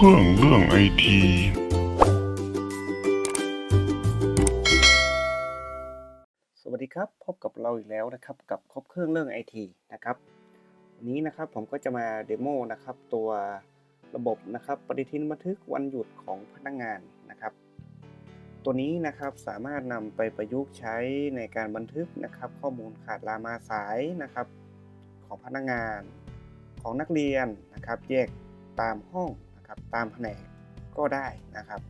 เครื่องเรื่องไอทีสวัสดีครับพบกับเราอีกแล้วนะครับกับครบเครื่องเรื่องไอทีนะครับวันนี้นะครับผมก็จะมาเดโมนะครับตัวระบบนะครับปฏิทินบันทึกวันหยุดของพนักงานนะครับ ตัวนี้นะครับสามารถนำไปประยุกต์ใช้ในการบันทึกนะครับ ข้อมูลขาดลามาสายนะครับของพนักงานของนักเรียนนะครับแยกตามห้อง นะครับตามแผนกก็ได้นะครับ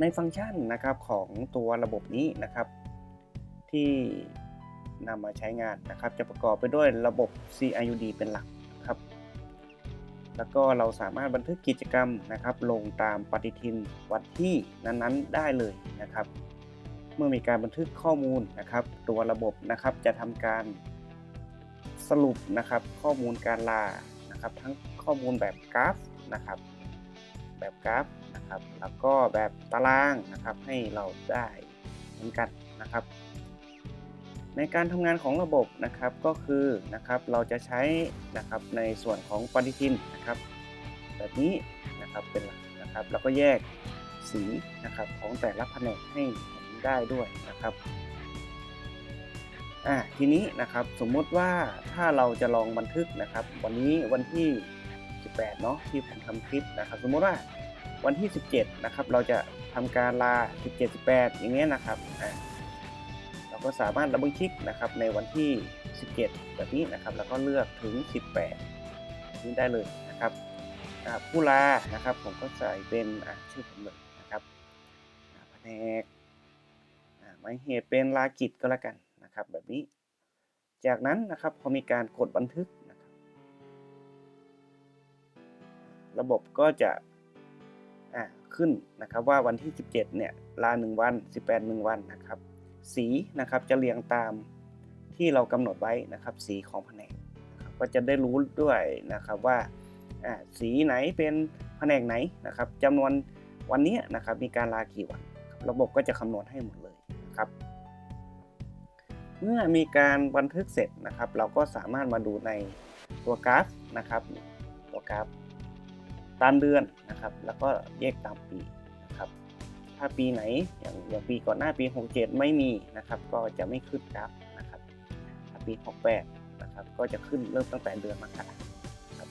ในฟังก์ชันนะครับของตัวระบบนี้นะครับที่นำมาใช้งานนะครับ จะประกอบไปด้วยระบบ CIUD เป็นหลักครับ แล้วก็เราสามารถบันทึกกิจกรรมนะครับ ลงตามปฏิทินวันที่นั้นๆ ได้เลยนะครับ เมื่อมีการบันทึกข้อมูลนะครับ ตัวระบบนะครับจะทำการสรุปนะครับข้อมูลการลานะครับทั้ง ข้อมูลแบบกราฟนะครับ แบบกราฟนะครับ แล้วก็แบบตารางนะครับ ให้เราได้เหมือนกันนะครับ ในการทำงานของระบบนะครับก็คือนะครับเราจะใช้นะครับในส่วนของปฏิทินนะครับ แบบนี้นะครับเป็นหลักนะครับ แล้วก็แยกสีนะครับของแต่ละแผนกให้เห็นได้ด้วยนะครับอ่าทีนี้นะครับสมมุติว่าถ้าเราจะลองบันทึกนะครับ วันนี้วันที่ 18 เนาะที่ผมทำคลิปนะครับสมมติว่าวันที่ 17 นะครับ เราจะทำการลา 17 18 อย่างเงี้ยนะครับอ่าเราก็สามารถดับเบิลคลิกนะครับในวันที่ 17 แบบนี้นะครับ แล้วก็เลือกถึง 18นี้ได้เลยนะครับผู้ลานะครับ ผมก็ใส่เป็นชื่อผมเลยนะครับแผนกอ่าหมายเหตุเป็นลากิจก็แล้วกันนะครับ แบบนี้ จากนั้นนะครับพอมีการกดบันทึก ระบบก็จะขึ้นนะครับว่าวันที่ 17 เนี่ยลา 1 วัน 18 1 วันนะครับ สีนะครับจะเรียงตามที่เรากำหนดไว้นะครับ สีของแผนกก็จะได้รู้ด้วยนะครับว่าอ่าสีไหนเป็นแผนกไหนนะครับจำนวนวันนี้นะครับมีการลากี่วัน ระบบก็จะคำนวณให้หมดเลยนะครับเมื่อมีการบันทึกเสร็จนะครับ เราก็สามารถมาดูในตัวกราฟนะครับตัวกราฟ ตามเดือนนะครับ แล้วก็แยกตามปีนะครับ ถ้าปีไหนอย่างอย่างปีก่อนหน้าปี 67 ไม่มีนะครับ ก็จะไม่ขึ้นกราฟนะครับถ้าปี 68 นะครับ ก็จะขึ้นเริ่มตั้งแต่เดือนมกราครับ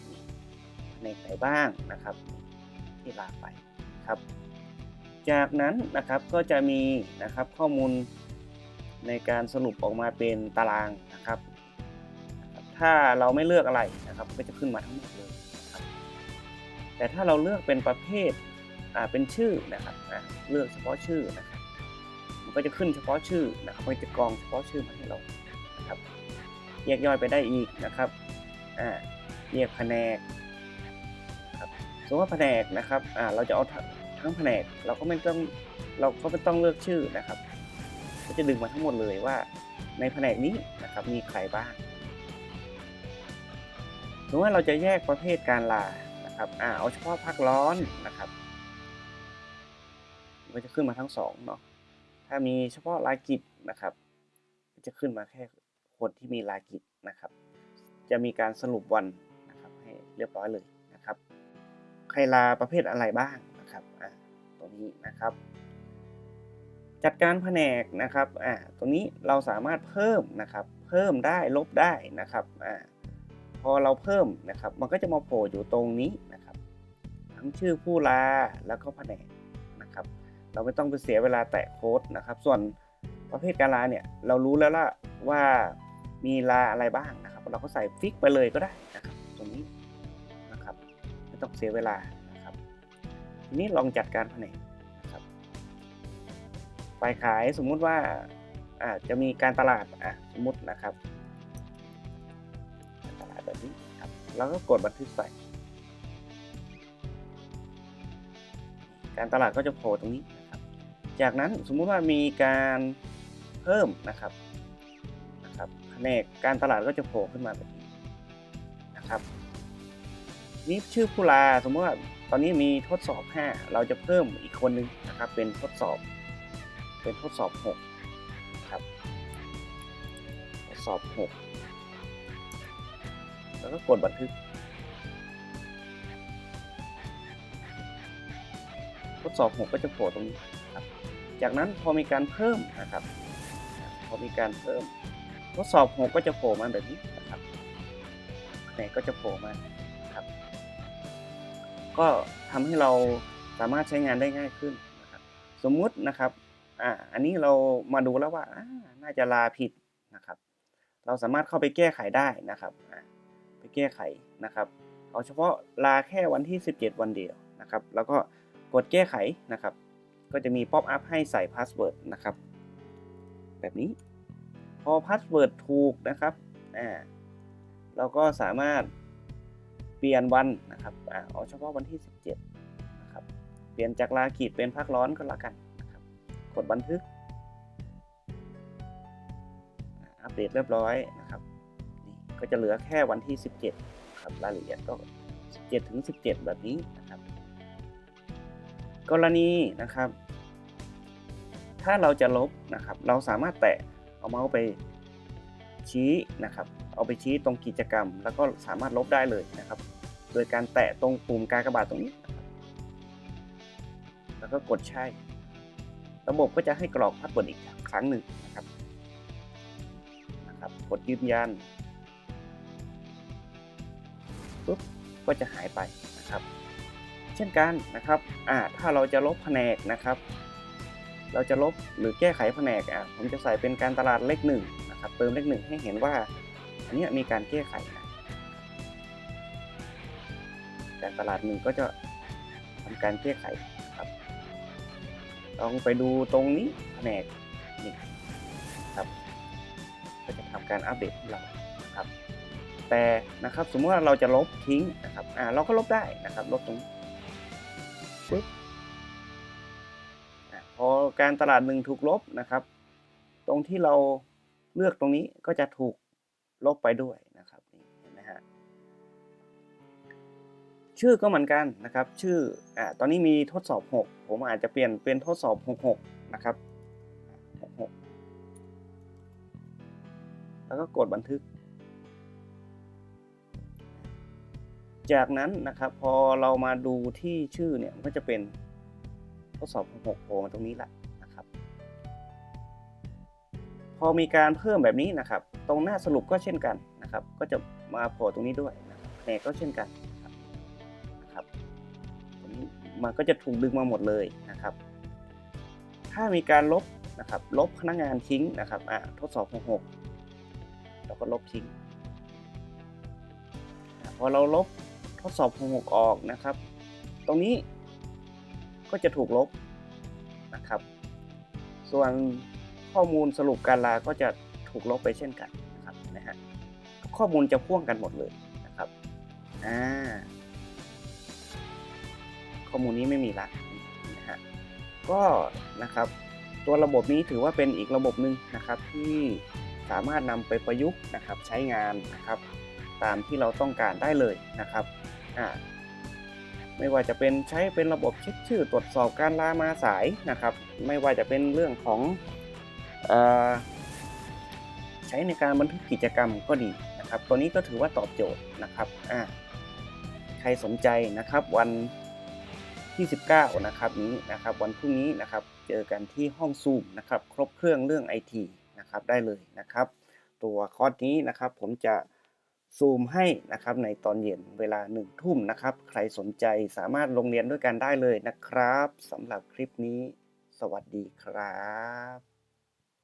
ในไหนบ้างนะครับที่ลาไปครับ จากนั้นนะครับก็จะมีนะครับข้อมูลในการสรุปออกมาเป็นตารางนะครับ ถ้าเราไม่เลือกอะไรนะครับ ก็จะขึ้นมาทั้งหมดเลย แต่ถ้าเราเลือกเป็นประเภทอ่าเป็นชื่อนะครับอ่าเลือกเฉพาะชื่อนะครับมันก็จะขึ้นเฉพาะชื่อนะครับมันจะกรองเฉพาะชื่อมาให้เรานะครับแยกย่อยไปได้อีกนะครับอ่าเรียกแผนกครับสมมติว่าแผนกนะครับอ่าเราจะเอาทั้งทั้งแผนกเราก็ไม่ต้องเราก็ไม่ต้องเลือกชื่อนะครับ ก็จะดึงมาทั้งหมดเลยว่าในแผนกนี้นะครับมีใครบ้างสมมติว่าเราจะแยกประเภทการลา นะครับอ่าเอาเฉพาะพักร้อนนะครับมันก็จะขึ้นมาทั้งสองเนาะถ้ามีเฉพาะลากิจนะครับจะขึ้นมาแค่คนที่มีลากิจนะครับ จะมีการสรุปวันนะครับให้เรียบร้อยเลยนะครับใครลาประเภทอะไรบ้างนะครับอ่าตรงนี้นะครับ จัดการแผนกนะครับอ่าตรงนี้เราสามารถเพิ่มนะครับ เพิ่มได้ลบได้นะครับอ่า อเราเพิ่มนะครับ มันก็จะมาโผล่อยู่ตรงนี้นะครับ ทั้งชื่อผู้ลาแล้วก็แผนกนะครับ เราไม่ต้องไปเสียเวลาแตะโค้ดนะครับ ส่วนประเภทการลาเนี่ยเรารู้แล้วล่ะว่ามีลาอะไรบ้างนะครับ เราก็ใส่ฟิกไปเลยก็ได้นะครับตรงนี้นะครับไม่ต้องเสียเวลานะครับทีนี้ลองจัดการแผนกนะครับฝ่ายขายสมมุติว่าอาจจะมีการตลาดอะสมมุตินะครับ แล้วก็กดบันทึกไปการตลาดก็จะโผล่ตรงนี้นะครับ จากนั้นสมมุติว่ามีการเพิ่มนะครับนะครับแผนกการตลาดก็จะโผล่ขึ้นมาแบบนี้นะครับนี่ชื่อผู้ลาสมมติว่าตอนนี้มีทดสอบ 5 เราจะเพิ่มอีกคนนึงนะครับ เป็นทดสอบ เป็นทดสอบ6ครับทดสอบ 6 แล้วก็กดบันทึก ทดสอบ6ก็จะโผล่ตรงนี้ครับ จากนั้นพอมีการเพิ่มนะครับ พอมีการเพิ่ม ทดสอบ6ก็จะโผล่มาแบบนี้นะครับแผนกก็จะโผล่มาครับ ก็ทำให้เราสามารถใช้งานได้ง่ายขึ้นนะครับ สมมุตินะครับอ่าอันนี้เรามาดูแล้วว่าน่าจะลาผิดนะครับ เราสามารถเข้าไปแก้ไขได้นะครับอ่า แก้ไขนะครับเอาเฉพาะลาแค่วันที่ 17 วันเดียวนะครับ แล้วก็กดแก้ไขนะครับ ก็จะมีป๊อปอัพให้ใส่พาสเวิร์ดนะครับ แบบนี้ พอพาสเวิร์ดถูกนะครับอ่าเราก็สามารถเปลี่ยนวันนะครับอ่าเอาเฉพาะวันที่ 17นะครับ เปลี่ยนจากลาขีดเป็นพักร้อนก็แล้วกันนะครับ กดบันทึก อัปเดตเรียบร้อยนะ ก็จะเหลือแค่วันที่ 17ครับรายละเอียดก็ 17 ถึง 17 แบบนี้นะครับ กรณีนะครับ ถ้าเราจะลบนะครับ เราสามารถแตะเอาเมาส์ไปชี้นะครับ เอาไปชี้ตรงกิจกรรม แล้วก็สามารถลบได้เลยนะครับ โดยการแตะตรงปุ่มกากบาทตรงนี้ แล้วก็กดใช่ ระบบก็จะให้กรอกพาสเวิร์ดอีกครั้งหนึ่งนะครับนะครับ กดยืนยัน ปุ๊บก็จะหายไปนะครับ เช่นกันนะครับอ่าถ้าเราจะลบแผนกนะครับ เราจะลบหรือแก้ไขแผนกอะผมจะใส่เป็นการตลาดเลขหนึ่งนะครับเติมเลขหนึ่งให้เห็นว่าอันนี้มีการแก้ไขการตลาดหนึ่งก็จะทำการแก้ไขครับลองไปดูตรงนี้แผนกนี่ครับก็จะทำการอัปเดตเรานะครับ แต่นะครับสมมติว่าเราจะลบทิ้งนะครับอ่าเราก็ลบได้นะครับลบตรงปึ๊บพอการตลาดหนึ่งถูกลบนะครับ ตรงที่เราเลือกตรงนี้ก็จะถูกลบไปด้วยนะครับนี่เห็นไหมฮะชื่อก็เหมือนกันนะครับ ชื่ออ่าตอนนี้มีทดสอบ 6 ผมอาจจะเปลี่ยนเป็นทดสอบ 66 นะครับ66แล้วก็กดบันทึก จากนั้นนะครับพอเรามาดูที่ชื่อเนี่ยมันก็จะเป็นทดสอบ6โผล่มาตรงนี้แหละนะครับ พอมีการเพิ่มแบบนี้นะครับ ตรงหน้าสรุปก็เช่นกันนะครับ ก็จะมาโผล่ตรงนี้ด้วยแผนก็เช่นกันนะครับครับตรงนี้มันก็จะถูกดึงมาหมดเลยนะครับ ถ้ามีการลบนะครับ ลบพนักงานทิ้งนะครับอ่าทดสอบ66แล้วก็ลบทิ้งพอเราลบ ทดสอบ66ออกนะครับ ตรงนี้ก็จะถูกลบนะครับ ส่วนข้อมูลสรุปการลาก็จะถูกลบไปเช่นกันนะครับนะฮะข้อมูลจะพ่วงกันหมดเลยนะครับอ่าข้อมูลนี้ไม่มีละนะฮะก็นะครับตัวระบบนี้ถือว่าเป็นอีกระบบหนึ่งนะครับที่สามารถนำไปประยุกต์นะครับใช้งานนะครับ ตามที่เราต้องการได้เลยนะครับ ไม่ว่าจะเป็นใช้เป็นระบบเช็คชื่อตรวจสอบการลามาสายนะครับ ไม่ว่าจะเป็นเรื่องของอใช้ในการบันทึกกิจกรรมก็ดีนะครับ ตัวนี้ก็ถือว่าตอบโจทย์นะครับอ่าใครสนใจนะครับวันที่ 19 นะครับนี้นะครับ วันพรุ่งนี้นะครับเจอกันที่ห้องซูมนะครับ ครบเครื่องเรื่อง IT นะครับได้เลยนะครับ ตัวคอร์สนี้นะครับผมจะ ซูมให้นะครับในตอนเย็นเวลาหนึ่งทุ่มนะครับ ใครสนใจสามารถลงเรียนด้วยกันได้เลยนะครับสำหรับคลิปนี้ สวัสดีครับ